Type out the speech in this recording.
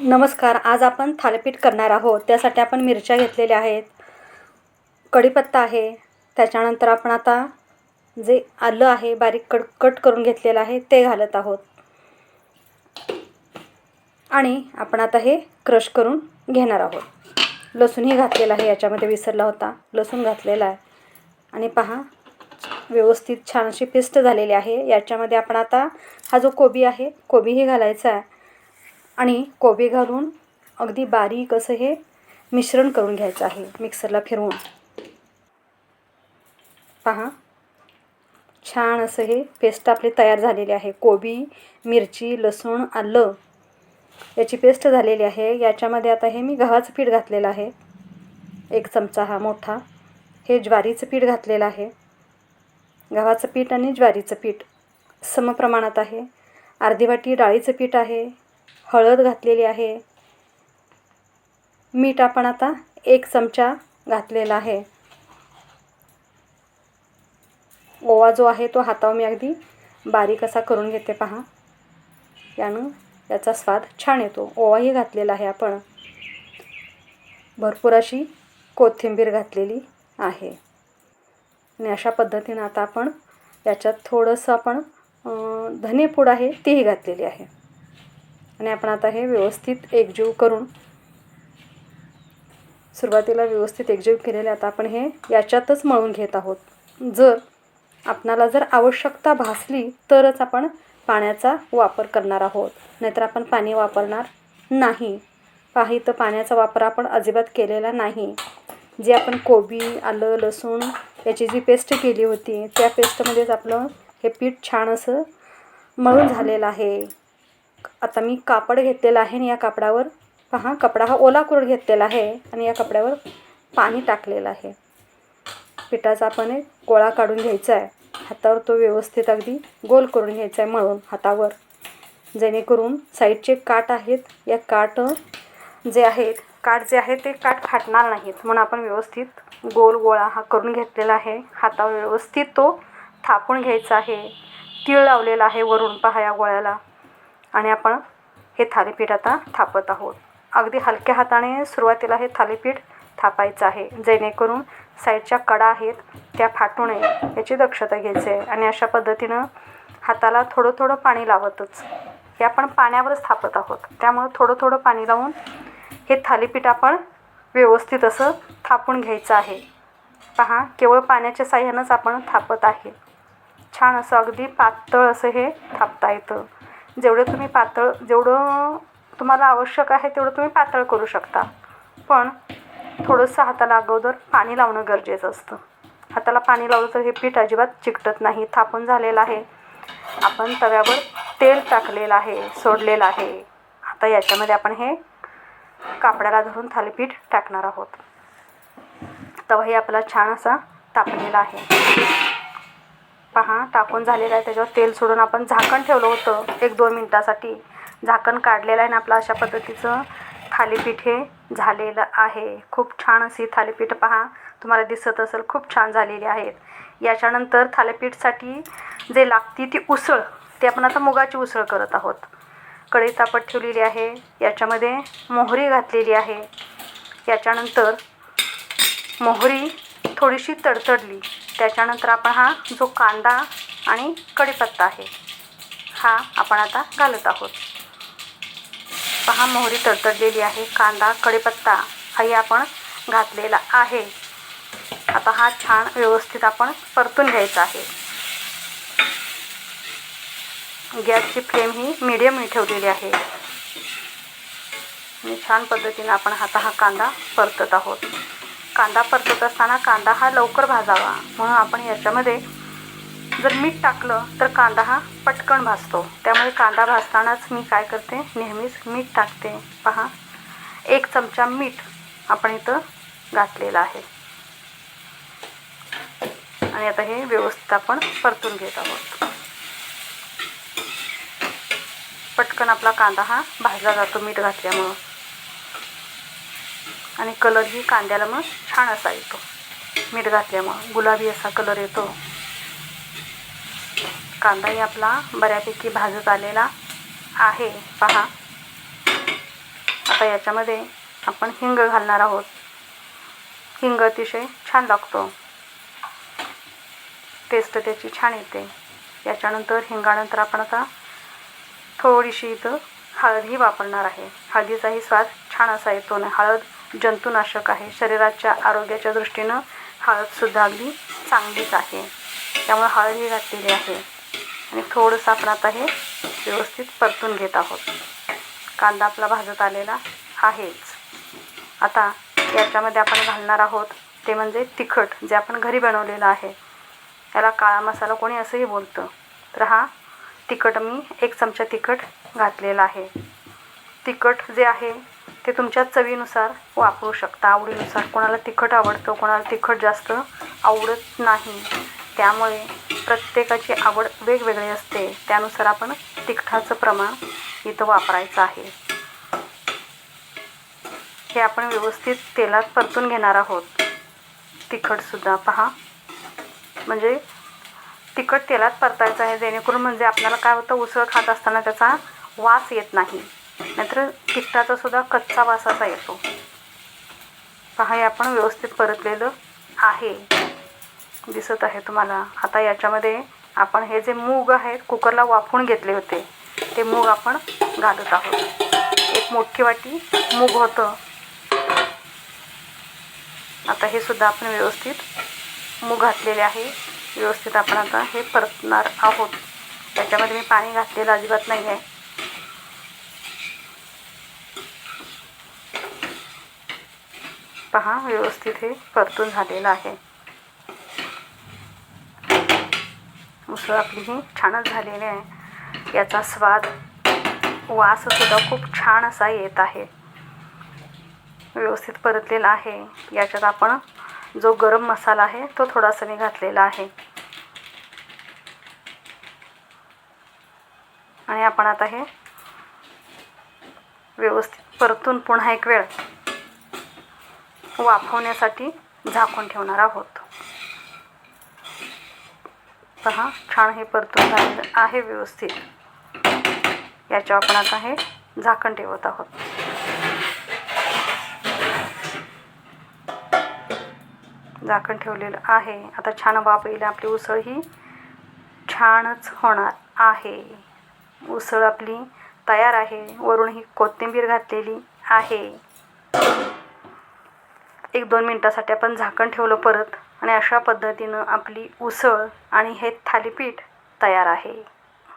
नमस्कार आज आपण थालीपीठ करणार आहोत. त्यासाठी आपण मिरच्या घेतलेल्या आहेत. कढीपत्ता आहे. त्याच्यानंतर आपण आता जे आलं आहे बारीक कट कट करून घेतलेलं आहे ते घालत आहोत. आणि आपण आता हे क्रश करून घेणार आहोत. लसूणही घातलेला आहे याच्यामध्ये विसरला होता. लसूण घातलेला आहे. आणि पहा व्यवस्थित छान अशी पेस्ट झालेली आहे. याच्यामध्ये आपण आता हा जो कोबी आहे कोबीही घालायचा आहे. आणि कोबी घालून अगदी बारीक असं हे मिश्रण करून घ्यायचं आहे. मिक्सरला फिरवून. पहा. छान असं हे पेस्ट आपली तयार झालेली आहे. कोबी मिरची लसूण आलं याची पेस्ट झालेली आहे. याच्यामध्ये आता हे मी गव्हाचं पीठ घातलेलं आहे. एक चमचा हा मोठा. हे ज्वारीचं पीठ घातलेलं आहे. गव्हाचं पीठ आणि ज्वारीचं पीठ समप्रमाणात आहे. अर्धी वाटी डाळीचं पीठ आहे. हळद घातलेली आहे. मीठ आपण आता एक चमचा घातलेला आहे. ओवा जो आहे तो हातावर मी अगदी बारीक असा करून घेते पहा. यानं याचा स्वाद छान येतो. ओवाही घातलेला आहे आपण. भरपूर अशी कोथिंबीर घातलेली आहे. आणि अशा पद्धतीनं आता आपण याच्यात थोडंसं आपण धनेपूड आहे तीही घातलेली आहे. आणि आपण आता हे व्यवस्थित एकजीव करून सुरुवातीला व्यवस्थित एकजीव केलेले आता आपण हे याच्यातच मळून घेत आहोत. जर आपणाला जर आवश्यकता भासली तरच आपण पाण्याचा वापर करणार आहोत. नाहीतर आपण पाणी वापरणार नाही. पाही तर पाण्याचा वापर आपण अजिबात केलेला नाही. जी आपण कोबी आलं लसूण याची जी पेस्ट केली होती त्या पेस्टमध्येच आपलं हे पीठ छान असं मळून झालेलं आहे. आता मी कापड घेतलेलं आहे आणि या कापडावर पहा कपडा हा ओला करून घेतलेला आहे आणि या कपड्यावर पाणी टाकलेलं आहे. पिठाचा आपण एक गोळा काढून घ्यायचा आहे. हातावर तो व्यवस्थित अगदी गोल करून घ्यायचा आहे मळून हातावर. जेणेकरून साईडचे काठ आहेत या काठ जे आहेत काठ जे आहे ते काठ फाटणार नाहीत. म्हणून आपण व्यवस्थित गोल गोळा हा करून घेतलेला आहे. हातावर व्यवस्थित तो थापून घ्यायचा आहे. तीळ लावलेला आहे वरून पहा या गोळ्याला. आणि आपण हे थालीपीठ आता थापत आहोत. अगदी हलक्या हाताने सुरुवातीला हे थालीपीठ थापायचं आहे. जेणेकरून साईडच्या कडा आहेत त्या फाटू नये याची दक्षता घ्यायची आहे. आणि अशा पद्धतीनं हाताला थोडं थोडं पाणी लावतच. हे आपण पाण्यावरच थापत आहोत. त्यामुळं थोडं थोडं पाणी लावून हे थालीपीठ आपण व्यवस्थित असं थापून घ्यायचं आहे. पहा केवळ पाण्याच्या साह्यानंच आपण थापत आहे. छान असं अगदी पातळ असं हे थापता येतं. जेवढं तुम्ही पातळ जेवढं तुम्हाला आवश्यक आहे तेवढं तुम्ही पातळ करू शकता. पण थोडंसं हाताला अगोदर पाणी लावणं गरजेचं असतं. हाताला पाणी लावलं तर हे पीठ अजिबात चिकटत नाही. थापून झालेलं आहे. आपण तव्यावर तेल टाकलेलं आहे सोडलेलं आहे. आता याच्यामध्ये आपण हे कापडाला धरून थालीपीठ टाकणार आहोत. तवाही आपला छान असा तापलेला आहे. पहा टाकून झालेला आहे. त्याच्यावर तेल सोडून आपण झाकण ठेवलं होतं एक दोन मिनटासाठी. झाकण काढलेलं आहे आणि आपलं अशा पद्धतीचं थालीपीठ हे झालेलं आहे. खूप छान अशी थालीपीठ पहा. तुम्हाला दिसत असेल खूप छान झालेली आहेत. याच्यानंतर थालीपीठसाठी जे लागती ती उसळ ते आपण आता मुगाची उसळ करत आहोत. कढई तापत ठेवलेली आहे. याच्यामध्ये मोहरी घातलेली आहे. याच्यानंतर मोहरी थोडीशी तडतडली. त्याच्यानंतर आपण हा जो कांदा आणि कढीपत्ता आहे हा आपण आता घालत आहोत. पहा मोहरी तडतडलेली आहे. कांदा कढीपत्ता हाही आपण घातलेला आहे. आता हा छान व्यवस्थित आपण परतून घ्यायचा आहे. गॅसची फ्लेम ही मिडियम ठेवलेली आहे. आणि छान पद्धतीने आपण आता हा कांदा परतत आहोत. कांदा परतत असताना कांदा हा लवकर भाजावा. म्हणून आपण याच्यामध्ये जर मीठ टाकलं तर कांदा हा पटकन भाजतो. त्यामुळे कांदा भाजतानाच मी काय करते? नेहमीच मीठ टाकते. पहा एक चमचा मीठ आपण इथं घातलेलं आहे. आणि आता हे व्यवस्थित आपण परतून घेत आहोत. पटकन आपला कांदा हा भाजला जातो मीठ घातल्यामुळं. आणि कलरही कांद्याला मग छान असा येतो. मीठ घातल्यामुळं. गुलाबी असा कलर येतो. कांदाही आपला बऱ्यापैकी भाजत आलेला आहे. पहा. आता याच्यामध्ये आपण हिंग घालणार आहोत. हिंग अतिशय छान लागतो. टेस्ट त्याची छान येते. याच्यानंतर हिंगानंतर आपण आता थोडीशी इथं हळदही वापरणार आहे. हळदीचाही स्वाद छान असा येतो ना हळद जंतुनाशक आहे. शरीराच्या आरोग्याच्या दृष्टीनं हळदसुद्धा अगदी चांगलीच आहे. त्यामुळे हळदही घातलेली आहे. आणि थोडंसं आपण आता हे व्यवस्थित परतून घेत आहोत. कांदा आपला भाजत आलेला आहेच. आता याच्यामध्ये आपण घालणार आहोत ते म्हणजे तिखट जे आपण घरी बनवलेलं आहे. याला काळा मसाला कोणी असंही बोलतं. तर हा तिखट मी एक चमचा तिखट घातलेला आहे. तिखट जे आहे ते तुमच्या चवीनुसार वापरू शकता. आवडीनुसार. कोणाला तिखट आवडतं कोणाला तिखट जास्त आवडत नाही. त्यामुळे प्रत्येकाची आवड वेगवेगळी असते. त्यानुसार आपण तिखटाचं प्रमाण इथं वापरायचं आहे. हे आपण व्यवस्थित तेलात परतून घेणार आहोत. तिखटसुद्धा पहा. म्हणजे तिखट तेलात परतायचं आहे. जेणेकरून म्हणजे आपल्याला काय होतं? उसळ खात असताना त्याचा वास येत नाही. नाहीतर पिठाचा सुद्धा कच्चा वास असा येतो. पहा हे आपण व्यवस्थित परतलेलं आहे. दिसत आहे तुम्हाला. आता याच्यामध्ये आपण हे जे मूग आहेत कुकरला वाफवून घेतले होते ते मूग आपण घालत आहोत. एक मोठी वाटी मूग होतं. आता हे सुद्धा आपण व्यवस्थित मूग घातलेले आहे. व्यवस्थित आपण आता हे परतणार आहोत. त्याच्यामध्ये मी पाणी घातलेलं अजिबात नाही आहे पहा व्यवस्थित हे परतून झालेलं आहे. उसळ आपली ही छानच झालेली आहे. याचा स्वाद वाससुद्धा खूप छान असा येत आहे. व्यवस्थित परतलेला आहे. याच्यात आपण जो गरम मसाला आहे तो थोडासा मी घातलेला आहे. आणि आपण आता हे व्यवस्थित परतून पुन्हा एक वेळ वाफवण्यासाठी झाकून ठेवणार आहोत. पहा छान हे परतून झालेलं आहे व्यवस्थित. याच्यावर आपण आता हे झाकण ठेवत आहोत. झाकण ठेवलेलं आहे. आता छान वाफ येईल आपली उसळ ही छानच होणार आहे. उसळ आपली तयार आहे. वरून ही कोथिंबीर घातलेली आहे. एक दोन मिनटासाठी आपण झाकण ठेवलं परत आणि अशा पद्धतीनं आपली उसळ आणि हे थालीपीठ तयार आहे.